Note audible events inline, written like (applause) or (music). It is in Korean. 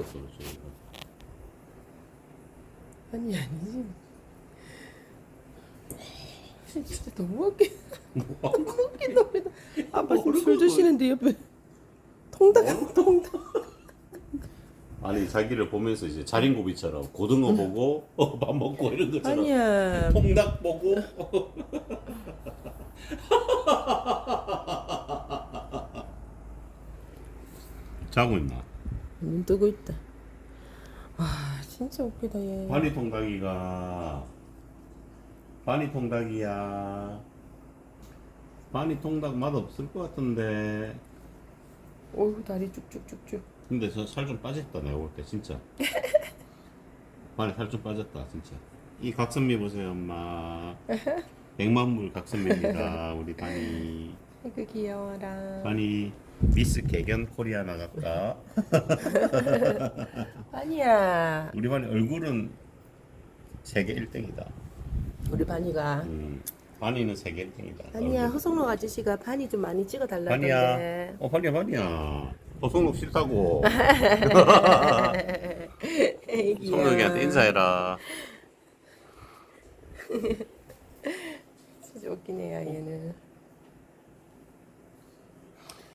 먹겠어 저희가. 아니 아니지. 진짜 너무 웃기. 너무 웃긴다. 웃긴다. 아빠 지금 술 드시는데 옆에 통닭 통닭. 아니 자기를 보면서 이제 자린고비처럼 고등어 보고 어, 밥 먹고 이런 것처럼 아니야. 통닭 보고 자고 있나? 눈 뜨고 있다. 와 진짜 웃기다 얘. 바니 통닭이가 바니 통닭이야. 바니 통닭 맛 없을 것 같은데. 어이구 다리 쭉쭉쭉쭉. 근데 저 살 좀 빠졌다 내가 볼때 진짜. (laughs) 바니 살 좀 빠졌다 진짜. 이 각선미 보세요 엄마. (laughs) 백만불 각선미입니다 우리 바니. 아이고 귀여워라. 바니 미스 개견 코리아 나갔다. (laughs) 아니야. 우리 바니 얼굴은 세계 1등이다. 우리 반이가. 음, 바니는 세계 1등이다. 아니야 허성록 아저씨가 반이 좀 많이 바니야. 찍어 달라던데. 어 바니야 바니야. 허성록 싫다고. (laughs) 성록이한테 인사해라. 진짜 웃기네요 얘는.